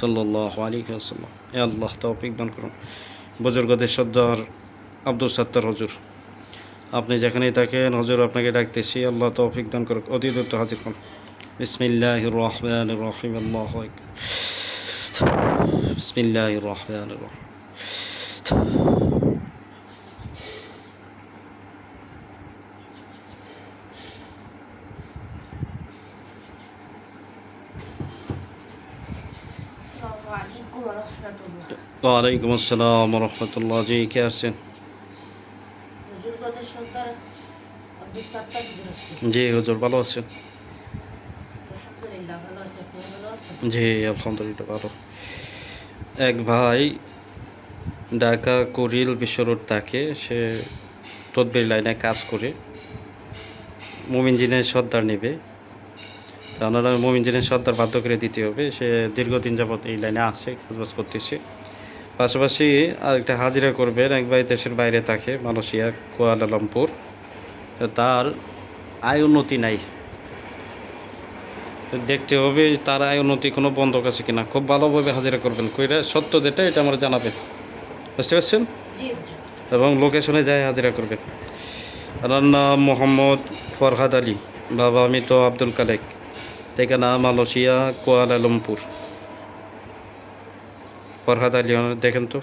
সাল্লাহ আলী আসাল্লাম এ আল্লাহ তৌফিক দান করুন। বুজুর্গদের সর্দার আব্দুল সত্তার হজুর। আপনি যেখানেই থাকেন, হজুর আপনাকে ডাকতেছি, আল্লাহ তৌফিক দান করুক। অতি দ্রুত হাজির করুন বিসমিল্লাহ রহমান রহিম। আল্লাহ বিসমিল্লাহ রহমান রহিম আসসালামু আলাইকুম ওয়া রাহমাতুল্লাহ ওয়ালাইকুম আসসালাম রহমতুল্লাহ জি কে আসছে জি, হুজুর ভালো আছেন? আছেন জি, আলহামদুলিল্লাহ ভালো। এক ভাই ঢাকা কুরিল বিশ্ব রোড থাকে সে তদবির লাইনে কাজ করে, মোমিন জিনের সর্দার নেবে। তা ওনারা মোমিন জিনের সর্দার বাধ্য করে দিতে হবে সে দীর্ঘদিন যাবত এই লাইনে আসছে কাজবাজ করতেছে। পাশাপাশি আরেকটা হাজিরা করবেন এক ভাই দেশের বাইরে থাকে মালয়েশিয়া কুয়ালালামপুর। তার আয় উন্নতি নাই। তো দেখতে হবে তার আয় উন্নতি কোনো বন্ধক আছে কিনা। খুব ভালোভাবে হাজিরা করবেন কইরা সত্য যেটা এটা আমার জানাবেন। বুঝতে পারছেন? এবং লোকেশনে যায় হাজিরা করবেন। আমার নাম মোহাম্মদ ফরহাদ আলী। বাবা আমি তো আব্দুল কালেক। ঠিকানা মালয়েশিয়া কুয়ালালামপুর ফরহাদ আলী দেখেন তো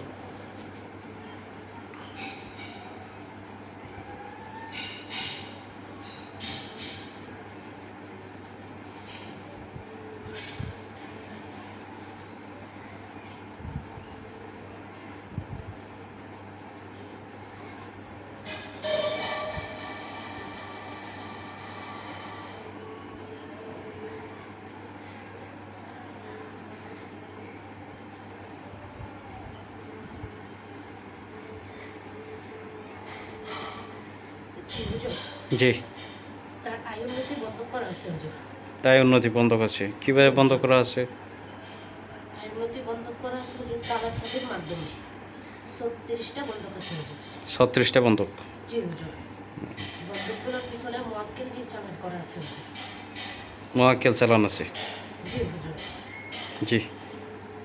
জি হুজুর জি। তার আয় উন্নতি বন্ধ করা আছে আয় উন্নতি বন্ধক আছে। কীভাবে বন্ধ করা আছে? আয় উন্নতি বন্ধ করা আছে হুজুর তালা মাধ্যমে। ছত্রিশটা বন্ধ আছে হুজুর। ছত্রিশটা বন্ধক? জি হুজুর। বন্ধকগুলোর পিছনে মোয়াক্কেল জি চালান করা আছে হুজুর। চালান আছে? জি হুজুর। জি।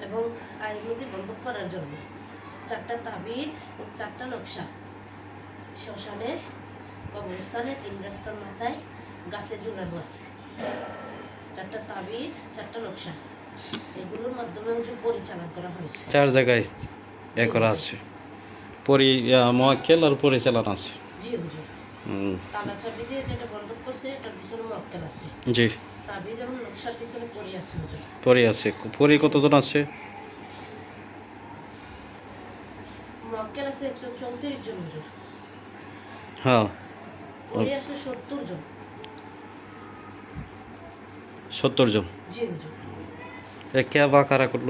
এবং আয় উন্নতি বন্ধ করার জন্য চারটা তাবিজ ও চারটা নকশা। শ্মশানে কবরস্থানে তিন রাস্তার মাথায় গাছে ঝুলানো আছে। চারটা তাবিজ চারটা নকশা। এগুলোর মাধ্যমে হুজুর পরিচালনা করা হয়েছে। চার জায়গায় এ করা আছে। পরি মহাকেল আর পরিচালন আছে। জি হুজুর। তালা চাবি দিয়ে যেটা বন্ধ করছে এটার পিছনে মক্কেল আছে। জি। তাবিজ এবং নকশার পিছনে পড়ে আছে হুজুর। পরি আছে। পরি কতজন আছে? মক্কেল আছে একশো চৌত্রিশ জন হুজুর। হ্যাঁ। সত্তর জন। এ কে বা কারা করল?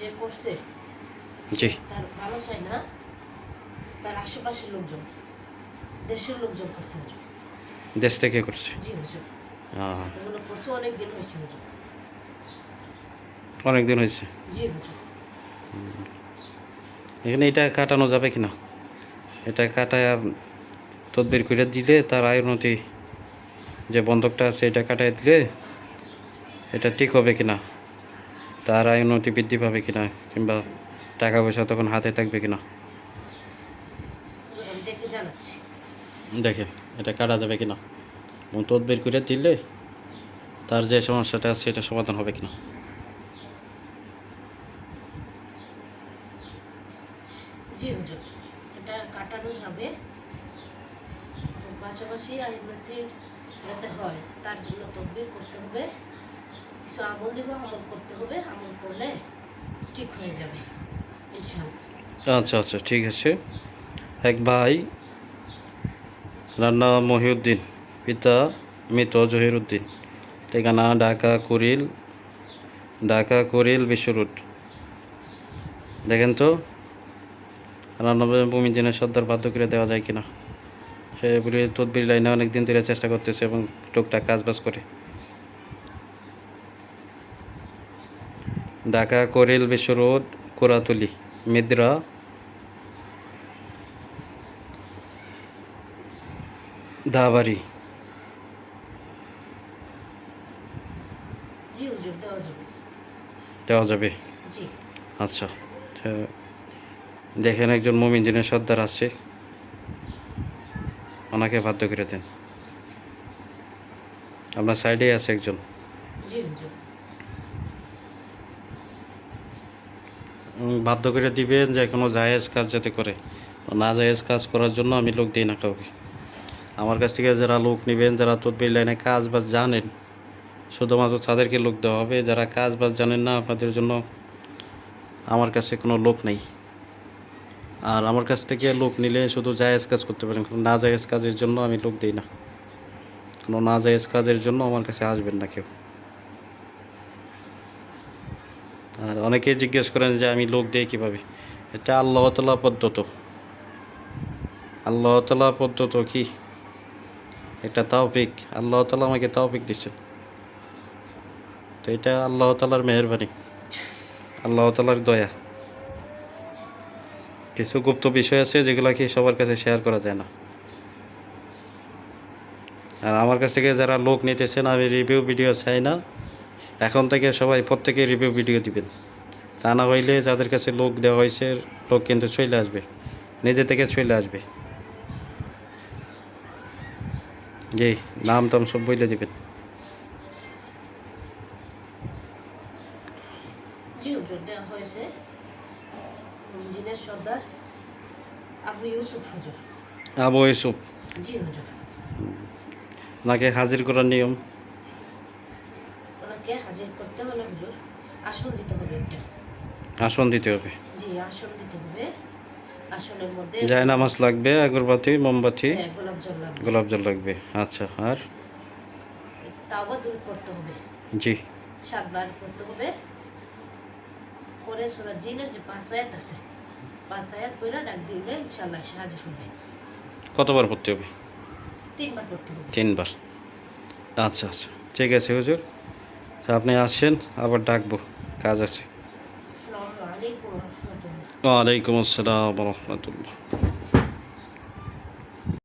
যে করছে জি। তার ভালো চাই না তার আশেপাশের লোকজন দেশের লোকজন করছে দেশ থেকে করছে? অনেক দিন হয়েছে এখানে এটা কাটানো যাবে কি না এটা কাটায় তদবির করে দিলে তার আয় উন্নতি যে বন্ধকটা আছে এটা কাটায় দিলে এটা ঠিক হবে কি না তার আয় উন্নতি বৃদ্ধি পাবে কি না কিংবা টাকা পয়সা তখন হাতে থাকবে কি না দেখে দেখেন এটা কাটা যাবে কি না এবং তদবির করে দিলে তার যে সমস্যাটা আছে সেটা সমাধান হবে কি না জি হুজুর এটা কাটানো যাবে এবং পাশাপাশি আইনমন্ত্রী যাতে হয়। তার জন্য তদবির করতে হবে। কিছু আমল দেবো, আমল করতে হবে। আমল করলে ঠিক হয়ে যাবে আচ্ছা আচ্ছা ঠিক আছে। এক ভাই রান্না মহিউদ্দিন, পিতা মৃত জহিরুদ্দিন। ঠিকানা ঢাকা কুরিল ঢাকা করিল বিশ্ব রোড। দেখেন তো রান্নাবে ভূমি দিনের সর্দার বাধ্য করে দেওয়া যায় কিনা? বলে তদবির লাইনে অনেক দিন ধরে চেষ্টা করতেছে এবং টুকটাক কাজবাজ করে। ঢাকা করিল বিশ্ব রোড কোরাতুলি মিদ্রা। দাবারি দেওয়া যাবে। আচ্ছা দেখেন একজন মমিন দিনের সর্দার আসছে। ওনাকে বাধ্য করে দেন। আপনার সাইডেই আছে একজন। বাধ্য করে দিবেন যে কোনো জায়েজ কাজ যাতে করে। না জায়েজ কাজ করার জন্য আমি লোক দিই না কাউকে। আমার কাছ থেকে যারা লোক নেবেন যারা তদবির লাইনে কাজ বাজ জানেন শুধুমাত্র তাদেরকে লোক দেওয়া হবে। যারা কাজ বাজ জানেন না আপনাদের জন্য আমার কাছে কোনো লোক নেই। আর আমার কাছ থেকে লোক নিলে শুধু জায়েজ কাজ করতে পারেন, কারণ না জায়েজ কাজের জন্য আমি লোক দিই না। কোনো না জায়েজ কাজের জন্য আমার কাছে আসবেন না কেউ। আর অনেকে জিজ্ঞেস করেন যে আমি লোক দিই কীভাবে? এটা আল্লাহ তালা পদ্ধত। আল্লাহ তালা পদ্ধত কি? এটা তাওফিক আল্লাহ তালা আমাকে তাওফিক দিচ্ছেন তো এটা আল্লাহ তালার মেহরবানি। আল্লাহ তালার দয়া। কিছু গুপ্ত বিষয় আছে যেগুলো কি সবার কাছে শেয়ার করা যায় না। আর আমার কাছ থেকে যারা লোক নিতেছেন, আমি রিভিউ ভিডিও চাই না। এখন থেকে সবাই প্রত্যেকে রিভিউ ভিডিও দিবেন। তা না হইলে যাদের কাছে লোক দেওয়া হয়েছে, লোক কিন্তু চলে আসবে। নিজে থেকে চলে আসবে। জি নাম টাম সব বইলে দিবেন জি হুজুর দেওয়া হয়েছে জিনের সর্দার আবু ইউসুফ। ওনাকে হাজির করার নিয়ম। ওনাকে হাজির করতে হলে হুজুর আসন দিতে হবে একটা। আসন দিতে হবে। জি আসন দিতে হবে। আসনের মধ্যে যায় নামাজ লাগবে আগরবাতি মোমবাতি হ্যাঁ, গোলাপ জল লাগবে। গোলাপ জল লাগবে। আচ্ছা আর? তাওবা দূর করতে হবে। জি। সাতবার করতে হবে। সুরা জিনের যে পাঁচ আয়াত আছে পাঁচ আয়াত পড়ে ডাক দিলে ইনশাল্লাহ সে হাজির কতবার পড়তে হবে? তিনবার করতে হবে। তিনবার? আচ্ছা আচ্ছা। ঠিক আছে হুজুর। আপনি আসছেন আবার ডাকবো। কাজ আছে। ওয়ালাইকুম আসসালাম রহমতুল্লাহ।